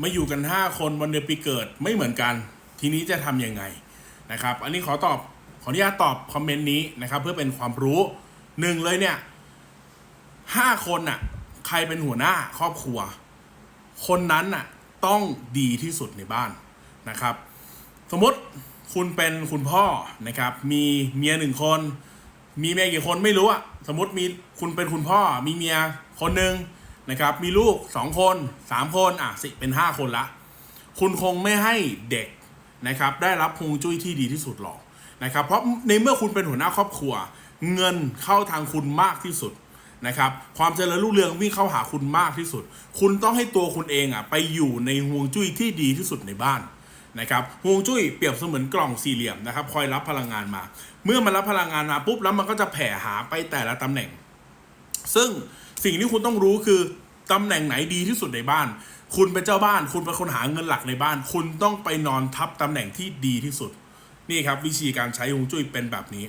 มาอยู่กัน 5 คนวันเดือนปีเกิดไม่เหมือนกัน ทีนี้จะทำยังไงนะครับ อันนี้ขอตอบขออนุญาตตอบคอมเมนต์นี้นะครับ เพื่อเป็นความรู้หนึ่งเลยเนี่ยห้าคนน่ะ ใครเป็นหัวหน้าครอบครัว คนนั้นน่ะต้องดีที่สุดในบ้านนะครับ สมมติคุณเป็นคุณพ่อนะครับ มีเมียหนึ่งคน มีเมียกี่คนไม่รู้อะสมมติมีคุณเป็นคุณพ่อ มีเมียคนหนึ่ง นะครับ มีลูกสองคนสามคน อะสิเป็นห้าคนละ คุณคงไม่ให้เด็กนะครับ ได้รับฮวงจุ้ยที่ดีที่สุดหรอกนะครับ เพราะในเมื่อคุณเป็นหัวหน้าครอบครัว เงินเข้าทางคุณมากที่สุดนะครับ ความเจริญรุ่งเรืองวิ่งเข้าหาคุณมากที่สุด คุณต้องให้ตัวคุณเองอะไปอยู่ในฮวงจุ้ยที่ดีที่สุดในบ้านนะครับฮวงจุ้ยเปรียบเสมือนกล่องสี่เหลี่ยมนะครับ คอยรับพลังงานมา เมื่อมันรับพลังงานมาปุ๊บแล้วมันก็จะแผ่หาไปแต่ละตำแหน่ง ซึ่ง สิ่งที่คุณต้องรู้คือตำแหน่งไหนดีที่สุดในบ้าน คุณเป็นเจ้าบ้าน คุณเป็นคนหาเงินหลักในบ้าน คุณต้องไปนอนทับตำแหน่งที่ดีที่สุด นี่ครับวิธีการใช้ฮวงจุ้ยเป็นแบบนี้